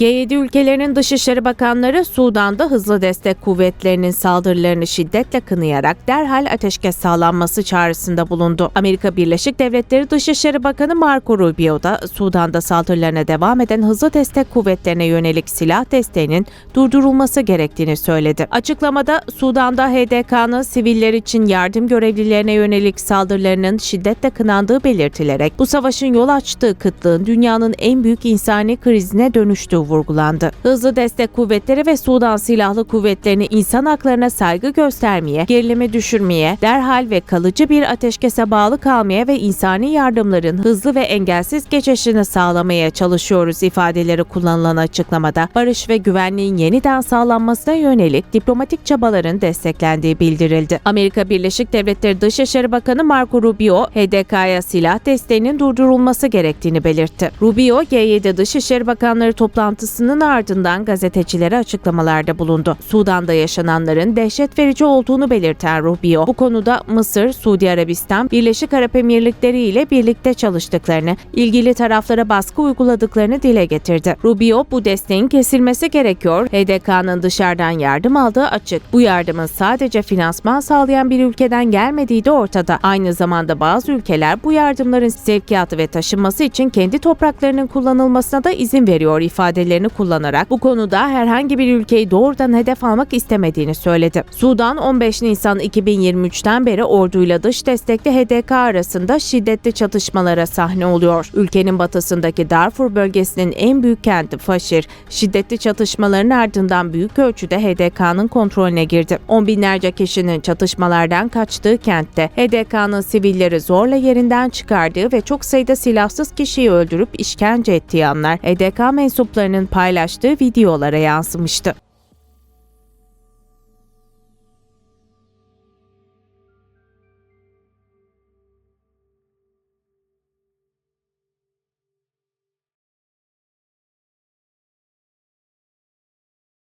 G7 ülkelerinin Dışişleri Bakanları Sudan'da hızlı destek kuvvetlerinin saldırılarını şiddetle kınayarak derhal ateşkes sağlanması çağrısında bulundu. Amerika Birleşik Devletleri Dışişleri Bakanı Marco Rubio da Sudan'da saldırılarına devam eden hızlı destek kuvvetlerine yönelik silah desteğinin durdurulması gerektiğini söyledi. Açıklamada Sudan'da HDK'nın siviller için yardım görevlilerine yönelik saldırılarının şiddetle kınandığı belirtilerek bu savaşın yol açtığı kıtlığın dünyanın en büyük insani krizine dönüştüğü vurgulandı. Hızlı destek kuvvetleri ve Sudan Silahlı Kuvvetleri'ni insan haklarına saygı göstermeye, gerilimi düşürmeye, derhal ve kalıcı bir ateşkese bağlı kalmaya ve insani yardımların hızlı ve engelsiz geçişini sağlamaya çalışıyoruz ifadeleri kullanılan açıklamada barış ve güvenliğin yeniden sağlanmasına yönelik diplomatik çabaların desteklendiği bildirildi. Amerika Birleşik Devletleri Dışişleri Bakanı Marco Rubio, HDK'ya silah desteğinin durdurulması gerektiğini belirtti. Rubio, G7 Dışişleri Bakanları toplantısının ardından gazetecilere açıklamalarda bulundu. Sudan'da yaşananların dehşet verici olduğunu belirten Rubio, bu konuda Mısır, Suudi Arabistan, Birleşik Arap Emirlikleri ile birlikte çalıştıklarını, ilgili taraflara baskı uyguladıklarını dile getirdi. Rubio, bu desteğin kesilmesi gerekiyor, HDK'nın dışarıdan yardım aldığı açık. Bu yardımın sadece finansman sağlayan bir ülkeden gelmediği de ortada. Aynı zamanda bazı ülkeler bu yardımların sevkiyatı ve taşınması için kendi topraklarının kullanılmasına da izin veriyor ifadelerini kullanarak bu konuda herhangi bir ülkeyi doğrudan hedef almak istemediğini söyledi. Sudan 15 Nisan 2023'ten beri orduyla dış destekli HDK arasında şiddetli çatışmalara sahne oluyor. Ülkenin batısındaki Darfur bölgesinin en büyük kenti Faşir, şiddetli çatışmaların ardından büyük ölçüde HDK'nın kontrolüne girdi. On binlerce kişinin çatışmalardan kaçtığı kentte HDK'nın sivilleri zorla yerinden çıkardığı ve çok sayıda silahsız kişiyi öldürüp işkence ettiği anlar HDK mensuplarının paylaştığı videolara yansımıştı.